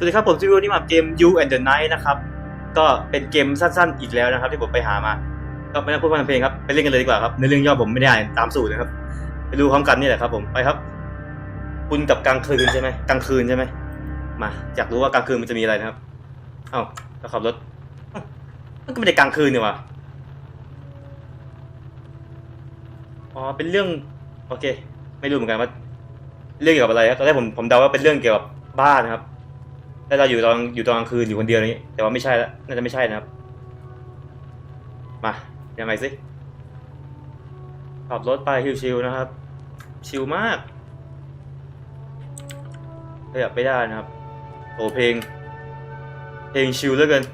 สวัสดีครับผมซิวนี่มาเกม You and the Night นะครับ ก็เป็นเกมสั้นๆ อีกแล้วนะครับ ที่ผมไปหามา ก็ไม่ต้องพูดพร่ำเพลงครับ ไปเล่นกันเลยดีกว่าครับในเรื่องย่อผมไม่ได้อ่านตามสูตรนะครับ ไปดูพร้อมกันนี่แหละครับ ผมไปครับ คุณกับกลางคืนใช่ไหมกลางคืนใช่ไหมมาอยากรู้ว่ากลางคืนมันจะมีอะไรนะครับเอ้าเราขับรถมันก็ไม่ได้กลางคืนนี่หว่าอ๋อเป็นเรื่องโอเค ไม่รู้เหมือนกันว่าเรื่องเกี่ยวกับอะไรครับตอนแรกผมผมเดาว่าเป็นเรื่องเกี่ยวกับบ้านนะครับ แล้วเราอยู่ตอนอยู่ตอนกลางคืนอยู่คนเดียวนี้ แต่ว่าไม่ใช่แล้วน่าจะไม่ใช่นะครับ มายังไงสิขับรถไปชิวๆนะครับ ชิวมากขยับไม่ได้นะครับโอ้เพลง เพลงชิวเหลือเกิน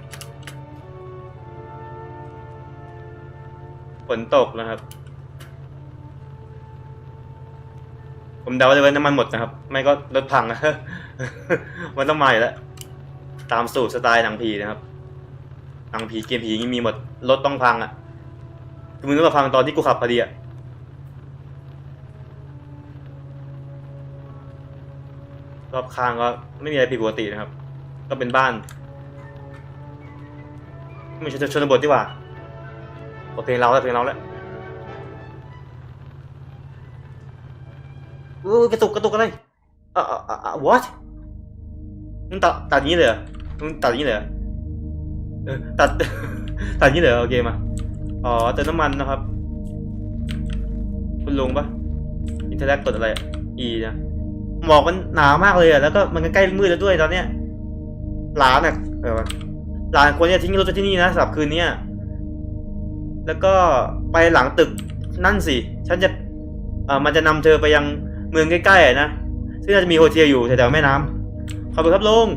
ฝนตกนะครับ ผมเดาเลยว่าน้ำมันหมดนะครับ ไม่ก็รถพังนะ มันต้องมาอยู่แล้วตามสูตรสไตล์หนังผีนะครับหนังผีเกมผีนี่มีหมดรถต้องพังอะคือมึงต้องมาพังตอนที่กูขับพอดีอะรอบข้างก็ไม่มีอะไรผิดปกตินะครับ ก็เป็นบ้านไม่ใช่ชนบทดีกว่าโอเพลงเราแล้วเพลงเราแล้วเออกระตุกกระตุกอะไรอะอะอะอะ what มึงตัดตัดอย่างนี้เลยเหรอมึงตัดอย่างนี้เลยเหรอเออตัด ตัดอย่างนี้เลยเหรอโอเคมาอ๋อเติมน้ำมันนะครับ คุณลุงปะอินเทอร์แลกกดอะไรอะ E นะหมอกมันหนาวมากเลยอะแล้วก็มันใกล้มืดแล้วด้วยตอนเนี้ยหลานอะเออวะหลานควรจะทิ้งรถที่นี่นะสำหรับคืนเนี้ยแล้วก็ไปหลังตึกนั่นสิฉันจะเอ่อมันจะนำเธอไปยังเมืองใกล้ๆนะซึ่งน่าจะมีโฮเทลอยู่แถวๆแม่น้ำ ขอบคุณครับลุง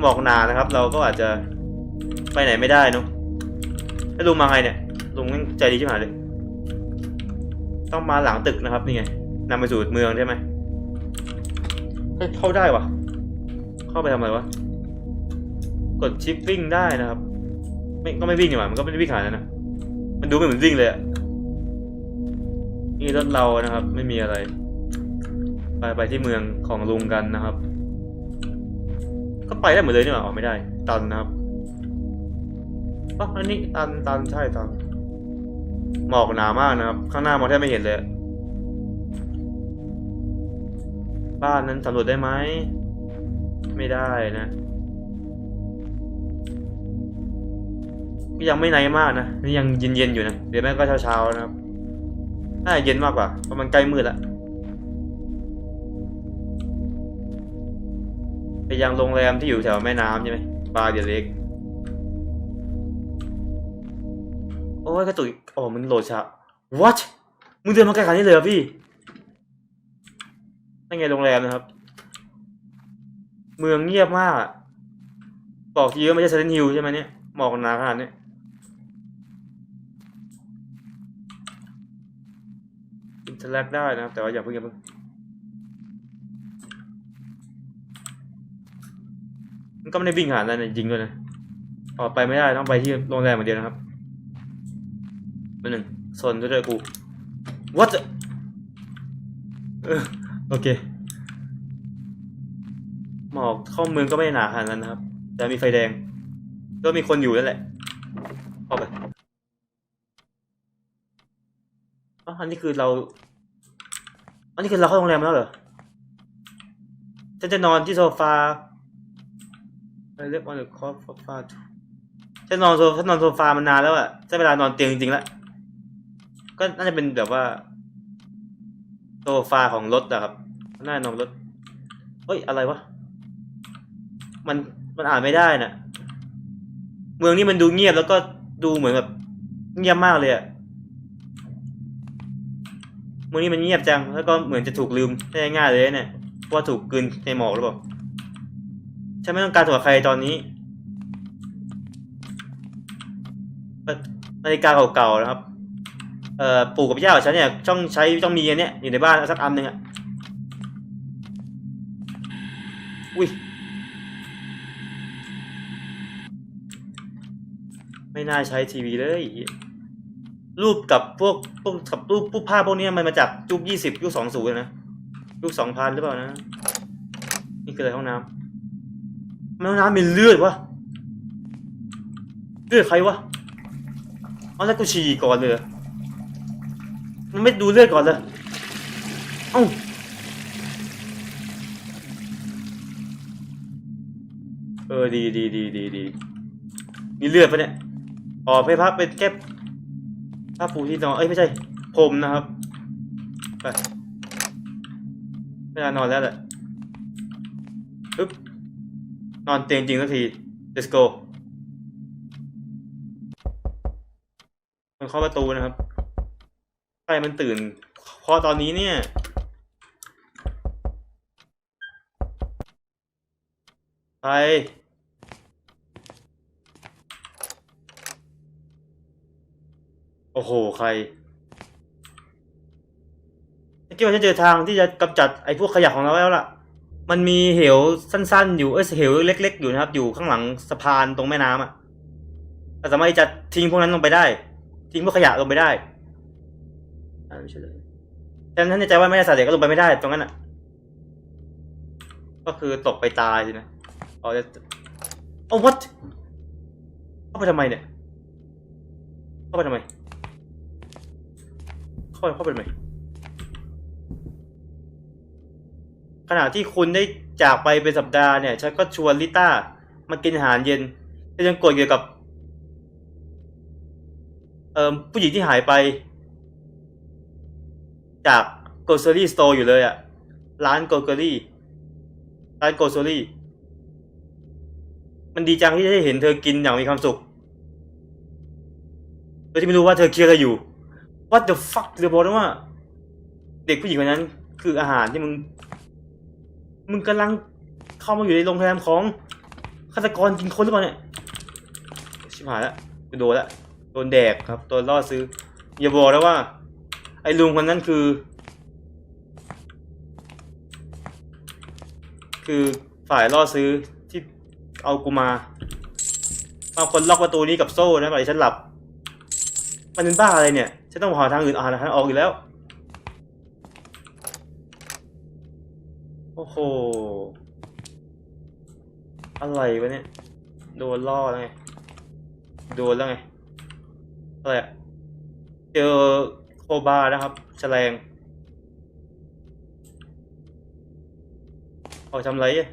หมอกหนานะครับ เราก็อาจจะไปไหนไม่ได้เนอะแล้ลุงมาไงเนี่ยลุงแม่งใจดีใชิบหายเลยต้องมาหลังตึกนะครับนี่ไงนำไปสู่เมืองใช่ไหมเข้าได้วะเข้าไปทำอะไรวะกดชิปวิ่งได้นะครับ ไม่ก็ไม่วิ่งดีกว่ามันก็ไม่ได้วิ่งขนาดนั้นนะมันดูไม่เหมือนวิ่งเลยอะนี่รถเรานะครับ ไม่มีอะไร ไปไปที่เมืองของลุงกันนะครับ ก็ไปได้หมดเลยนี่หว่าออกไม่ได้ ตันนะครับอ๋ออันนี้ตันตันใช่ตันหมอกหนามากนะครับ ข้างหน้ามองแทบไม่เห็นเลย บ้านนั้นสำรวจได้ไหม ไม่ได้นะก็ยังไม่ไนมากนะนี่ยังเย็นๆอยู่นะ เดี๋ยวแม่งก็เช้าๆนะครับน่าเย็นมากกว่าเพราะมันใกล้มืดแล้ว ไปยังโรงแรมที่อยู่แถวแม่น้ำใช่ไหมบาร์เดียเล็ก โอ้ยกระตุกอ๋อมันโหลดช้า what มึงเดินมาไกลขนาดนี้เลยเหรอพี่นั่นไงโรงแรมนะครับ เมืองเงียบมากบอกทีว่าไม่ใช่เซนฮิลใช่ไหมเนี่ยหมอกหนาขนาดนี้อินเทอร์แลกได้นะครับ แต่ว่าอย่าเพิ่งอย่าเพิ่ง มันก็ไม่ได้วิ่งหาอะไรนะจริงด้วยนะออกไปไม่ได้ต้องไปที่โรงแรมเหมือนเดียวนะครับเป็นหนึ่งโซนด้วยด้วยกู what the โอเคหมอกเข้าเมืองก็ไม่หนาขนาดนั้นนะครับ แต่มีไฟแดงก็มีคนอยู่นั่นแหละเข้าไปอ๋ออันนี้คือเรา อันนี้คือเราเข้าโรงแรมแล้วเหรอฉันจะนอนที่โซฟา อะไรเรียกว่าคอฟฟาฉันนอนโซฉันนอนโซฟามานานแล้วอะใช้เวลานอนเตียงจริงๆแล้ว ก็น่าจะเป็นแบบว่า โซฟาของรถอะครับ น่าจะนอนรถ เฮ้ย อะไรวะ มัน มันอ่านไม่ได้น่ะ เมืองนี้มันดูเงียบแล้วก็ดูเหมือนแบบ เงียบมากเลยอะเมืองนี้มันเงียบจัง แล้วก็เหมือนจะถูกลืมได้ง่ายเลยเนี่ย ว่าถูกกลืนในหมอกหรือเปล่า ฉันไม่ต้องการตัวใครตอนนี้นาฬิกาเก่าๆนะครับ เอ่อปู่กับย่าของฉันเนี่ยต้องใช้ต้องมีอันเนี้ยอยู่ในบ้านสักอันหนึ่งอะอุ้ยไม่น่าใช้ทีวีเลย รูปกับพวกพวกกับรูปรูปภาพพวกเนี้ยมันมาจากยุคยี่สิบยุคสองศูนย์นะยุคสองพันหรือเปล่านะ นี่คืออะไรห้องน้ำ แม่น้ำมีเลือดวะเลือดใครวะเอาแล้วกูฉี่ก่อนเลยมันไม่ดูเลือดก่อนเลยเอ้าเออดีดีดีดีดีมีเลือดปะเนี่ยอ๋อไปพักเป็นแก้ผ้าปูที่นอนเอ้ยไม่ใช่พรมนะครับไปเวลานอนแล้วแหละ นอนเตียงจริงสักที let's go มันเคาะประตูนะครับใครมันตื่นเคอตอนนี้เนี่ยใครโอ้โห ใครเมื่อกี้ว่าจะเจอทางที่จะกำจัดไอ้พวกขยะของเราแล้วล่ะ มันมีเหวสั้นๆ อยู่เอ้ยเหวเล็ก ๆ อยู่นะครับ อยู่ข้างหลังสะพานตรงแม่น้ำอะเราสามารถที่จะทิ้งพวกนั้นลงไปได้ ทิ้งพวกขยะลงไปได้อ่าไม่ใช่เลยแต่นั้นในใจว่าไม่ได้สาเด็กก็ลงไปไม่ได้ ตรงนั้นอะ ก็คือตกไปตายสินะอ๋อจะโอ้ what เข้าไปทำไมเนี่ย เข้าไปทำไม เข้าไปเข้าไปทำไม ขณะที่คุณได้จากไปเป็นสัปดาห์เนี่ย ฉันก็ชวนลิต้ามากินอาหารเย็นแต่ยังโกรธเกี่ยวกับ เอ่อผู้หญิงที่หายไป จาก grocery store อยู่เลยอะร้าน grocery ร้าน grocery มันดีจังที่ได้เห็นเธอกินอย่างมีความสุขโดยที่ไม่รู้ว่าเธอเคิดอะไรอยู่ What the fuck เธอบอกนะว่า เด็กผู้หญิงคนนั้น คืออาหารที่มึง มึงกำลังเข้ามาอยู่ในโรงแรมของฆาตกรกินคนหรือเปล่าเนี่ย ชิบหายแล้วโดนแล้วโดนแดกครับโดนล่อซื้อ อย่าบอกนะว่า ไอ้ลุงคนนั้นคือ คือฝ่ายล่อซื้อที่เอากูมาบางคนล็อกประตูนี้กับโซ่นะปล่อยให้ฉันหลับ มันเป็นบ้าอะไรเนี่ย ฉันต้องหาทางอื่นหาทางออกอยู่แล้ว อ้โห อะไรวะเนี่ย โดนล่อแล้วไง โดนแล้วไง อะไรอะเจอโคบานะครับ แฉลงเอาทำไรอะ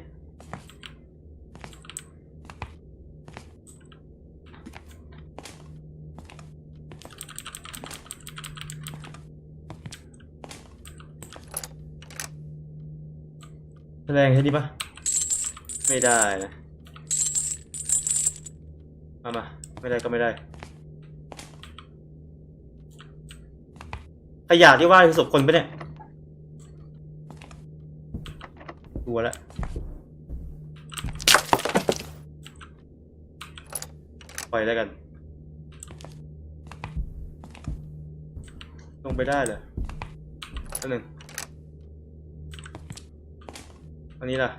แฉลงใช่ดีปะไม่ได้นะมามาไม่ได้ก็ไม่ได้ ขยะที่ว่าคือศพคนปะเนี่ยดูแล้วปล่อยแล้วกัน ลงไปได้เหรออันหนึ่ง อันนี้ล่ะ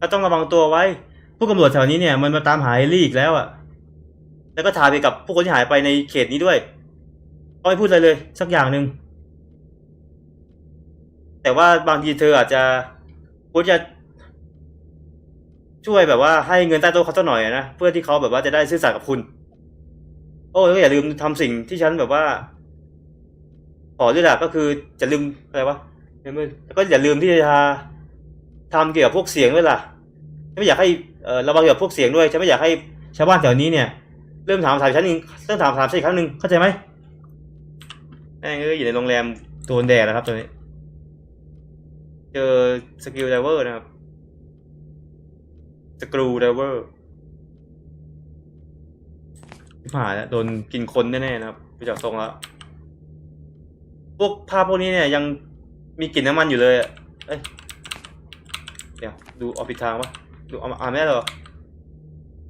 ก็ต้องระวังตัวไว้ ผู้กำรวจแถวนี้เนี่ยมันมาตามหาเอลลี่อีกแล้วอะแล้วก็ถามไปกับผู้คนที่หายไปในเขตนี้ด้วยเขาไม่พูดอะไรเลย สักอย่างหนึ่ง แต่ว่าบางทีเธออาจจะควรจะช่วยแบบว่าให้เงินใต้โต๊ะเขาสักหน่อยนะเพื่อที่เขาแบบว่าจะได้ซื่อสัตย์กับคุณ โอ้แล้วก็อย่าลืมทำสิ่งที่ฉันแบบว่า ขอด้วยล่ะก็คือจะลืมอะไรวะลืมแล้วก็อย่าลืมที่จะทำเกี่ยวกับพวกเสียงด้วยล่ะฉันไม่อยากให้เระวังเกี่ยวกับพวกเสียงด้วยฉันไม่อยากให้ชาวบ้านแถวนี้เนี่ยเริ่มถามถามอีกครั้งหนึ่งเริ่มถามถามอีกครั้งหนึ่งเข้าใจไหมแม่งเอ้ยอยู่ในโรงแรมโดนแดดแล้วครับตอนนี้ เจอสกิลไดเวอร์นะครับสกรูไดเวอร์ผ่านแล้วโดนกินคนแน่ๆนะครับไปจากทรงแล้ว พวกภาพพวกนี้เนี่ยยังมีกลิ่นน้ำมันอยู่เลยเอ้ยเดี๋ยวดูออกผิดทางปะดูเอาอ่านไม่ได้เหรอ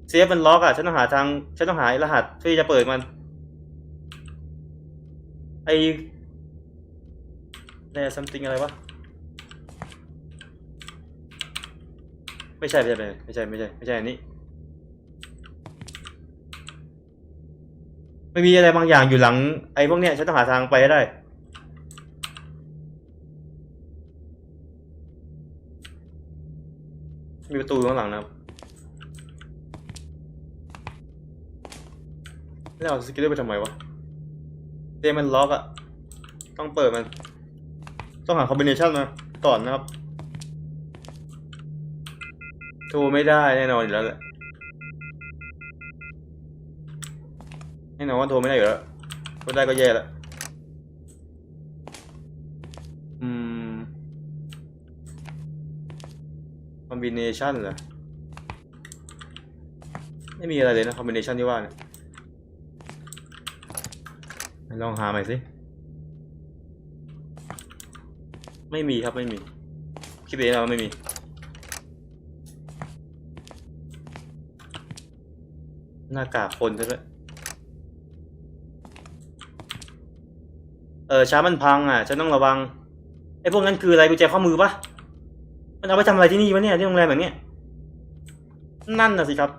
เซฟมันล็อกอะฉันต้องหาทางฉันต้องหารหัสเพื่อที่จะเปิดมัน ไอแร่ something อะไรวะไม่ใช่ไม่ใช่ไม่ใช่ไม่ใช่ไม่ใช่อันนี้ไม่มีอะไรบางอย่างอยู่หลังไอ้พวกเนี้ยฉันต้องหาทางไปให้ได้ มีประตูอยู่ข้างหลังนะครับแล้วเอาสกิลเลอร์ไปทำไมวะเตมันล็อกอะต้องเปิดมัน ต้องหาคอมบิเนชันมาก่อนนะครับโทรไม่ได้แน่นอนอยู่แล้วแหละแน่นอนว่าโทรไม่ได้อยู่แล้วโทรได้ก็แย่แล้ว บิเนชันเหรอ ไม่มีอะไรเลยนะคอมบิเนชันที่ว่าเนี่ยลองหาใหม่สิ ไม่มีครับไม่มี คิดไปเองแล้วาไม่มี หน้ากากคนใช่ไหมเออช้ามันพังอะฉันต้องระวังไอ้พวกนั้นคืออะไรกุญแจข้อมือปะ มันเอาไปทำอะไรที่นี่วะเนี่ยที่โรงแรมแบบเนี้ยนั่นน่ะสิครับ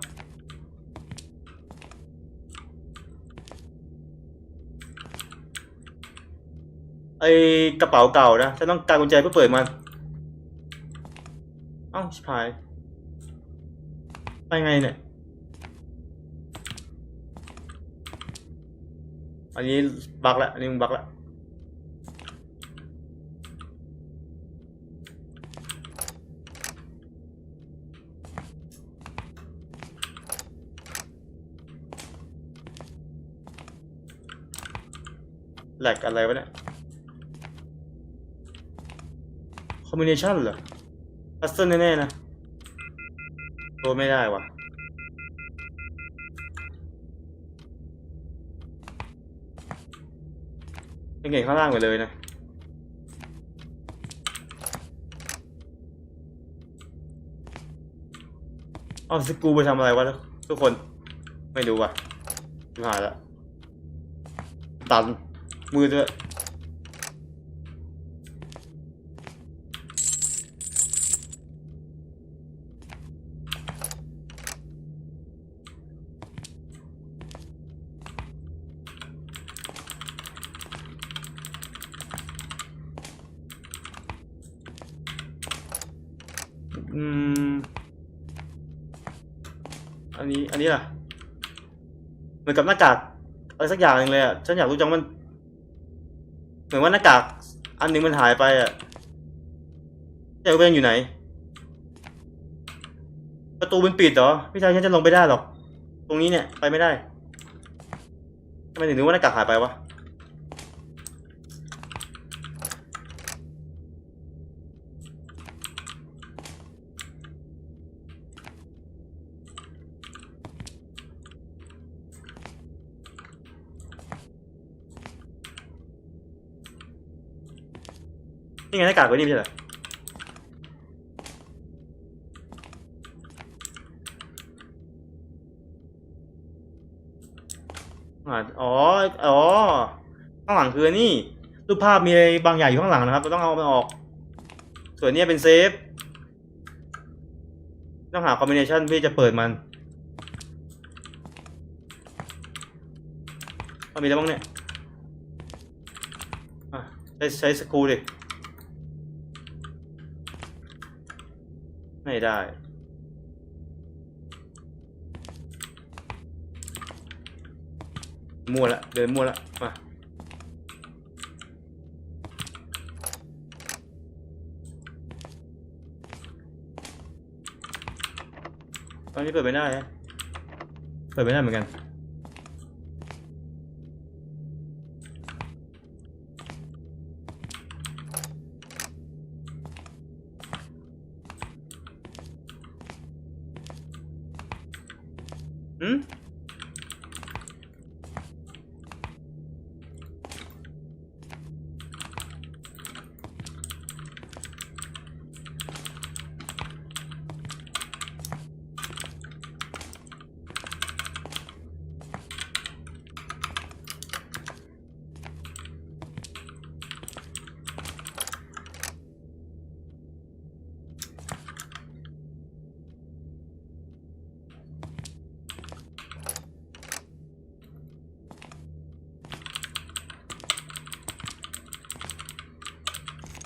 ไอ้กระเป๋าเก่านะฉันต้องการกุญแจเพื่อเปิดมันเอ้าชิบหาย ไปไงเนี่ย อันนี้บักละอันนี้มึงบักละ แลกอะไรวะเนี่ยคอมบิเนชันเหรอพัซเซิลแน่ๆนะโดนไม่ได้วะยังเก่งข้างล่างไปเลยนะเอาสกูไปทำอะไรวะทุกคน ไม่รู้ว่ะหายละตัน มือด้วยอืม อันนี้ อันนี้ล่ะ เหมือนกับหน้ากากอะไรสักอย่างหนึ่งเลยอะ ฉันอยากรู้จังมัน เหมือนว่าหน้ากากอันหนึงมันหายไปอะแต่ว่ายังอยู่ไหน ประตูมันปิดเหรอ พี่ชายฉันจะลงไปได้หรอก ตรงนี้เนี่ยไปไม่ได้ทำไมถึงนึกว่าหน้ากากหายไปวะ นี่ไงหน้ากากไว้นี่ไม่ใช่เหรออ๋อ อ๋อ ข้างหลังคือนี่ รูปภาพมีอะไรบางอย่างอยู่ข้างหลังนะครับ เราต้องเอามันออก ส่วนนี้เป็นเซฟ ต้องหาคอมบิเนชันเพื่อจะเปิดมันมันมีอะไรบ้างเนี่ยใช้ใช้สกูดิ ไม่ได้ มั่วละ เดินมั่วละ มา ตอนนี้เปิดไม่ได้ฮะเปิดไม่ได้เหมือนกัน อืม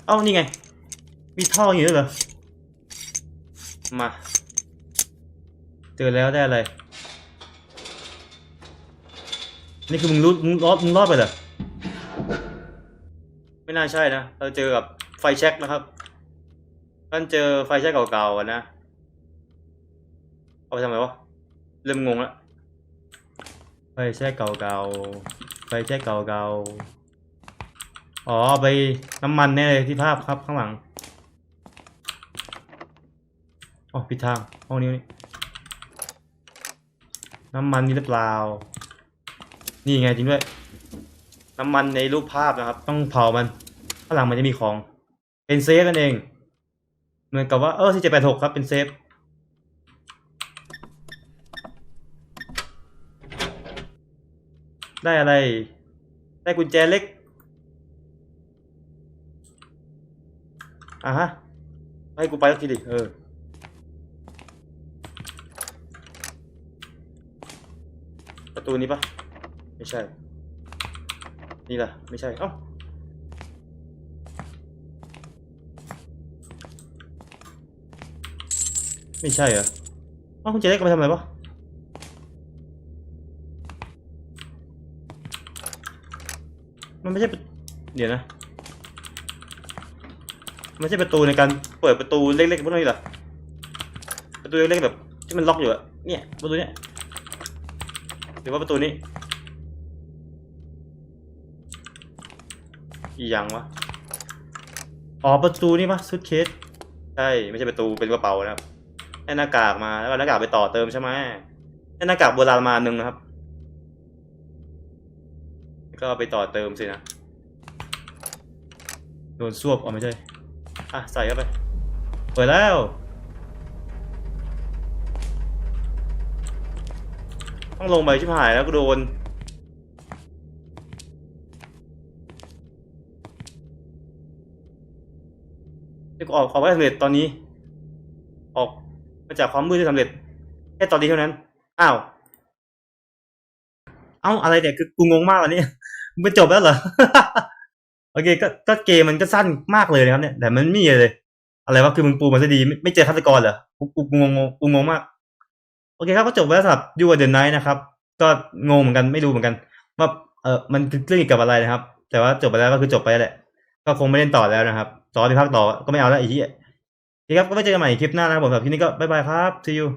เอ้านี่ไง มีท่ออยู่ด้วยเหรอ มา เจอแล้วได้อะไร นี่คือมึงรู้มึงรอดมึงรอดไปเหรอ ไม่น่าใช่นะ เราเจอกับไฟแช็กนะครับท่านเจอไฟแช็กเก่าๆอะนะ เอาไปทำไมวะ เริ่มงงแล้วไฟแช็กเก่าๆไฟแช็กเก่าๆ อ๋อไปน้ำมันแน่เลยที่ภาพครับข้างหลังอ๋อผิดทางห้องนี้นี่น้ำมันนี่หรือเปล่า นี่ไงจริงด้วย น้ำมันในรูปภาพนะครับ ต้องเผามันข้างหลังมันจะมีของ เป็นเซฟนั่นเอง เหมือนกับว่าเออที่จะแปดหกครับเป็นเซฟได้อะไร ได้กุญแจเล็ก อะฮะให้กูไปสักทีดิเออประตูนี้ปะไม่ใช่ นี่ล่ะ ไม่ใช่ เอ้าไม่ใช่เหรอเอ้าคุณเจเล็กเอาไปทำอะไรวะมันไม่ใช่ เดี๋ยวนะ ไม่ใช่ประตูในการเปิดประตูเล็กๆพวกนี้หรอประตูเล็กๆแบบที่มันล็อกอยู่อะเนี่ยประตูเนี้ยหรือว่าประตูนี้อีกอย่างวะอ๋อประตูนี่ปะซุดเคสใช่ไม่ใช่ประตูเป็นกระเป๋านะครับให้หน้ากากมาแล้วก็หน้ากากไปต่อเติมใช่ไหมให้หน้ากากโบราณมาหนึ่งนะครับ ก็ไปต่อเติมสินะโดนซวบอ๋อไม่ใช่ อะใส่เข้าไป เปิดแล้ว ต้องลงไปชิบหายแล้วก็โดนนี่ก็ออกออกไม่สำเร็จตอนนี้ ออกมาจากความมืดที่สำเร็จแค่ตอนนี้เท่านั้น อ้าว เอ้าอะไรเนี่ยคือกูงงมากอันนี้มันจบแล้วเหรอ โอเคก็ก็เกมมันก็สั้นมากเลยนะครับเนี่ย แต่มันไม่มีเลย อะไรวะคือมึงปูมาซะดีไม่ไม่เจอฆาตกรเหรอกูกูงงกูงงมาก โอเคครับก็จบไปแล้วสำหรับยูเดนไนท์นะครับ ก็งงเหมือนกันไม่รู้เหมือนกัน ว่าเออมันเรื่องเกี่ยวกับอะไรนะครับ แต่ว่าจบไปแล้วก็คือจบไปแหละ ก็คงไม่เล่นต่อแล้วนะครับ ต่อที่ภาคต่อก็ไม่เอาแล้วไอ้ที่ครับก็ไว้เจอกันใหม่คลิปหน้านะครับผมสำหรับที่นี้ก็บ๊ายบายครับ see you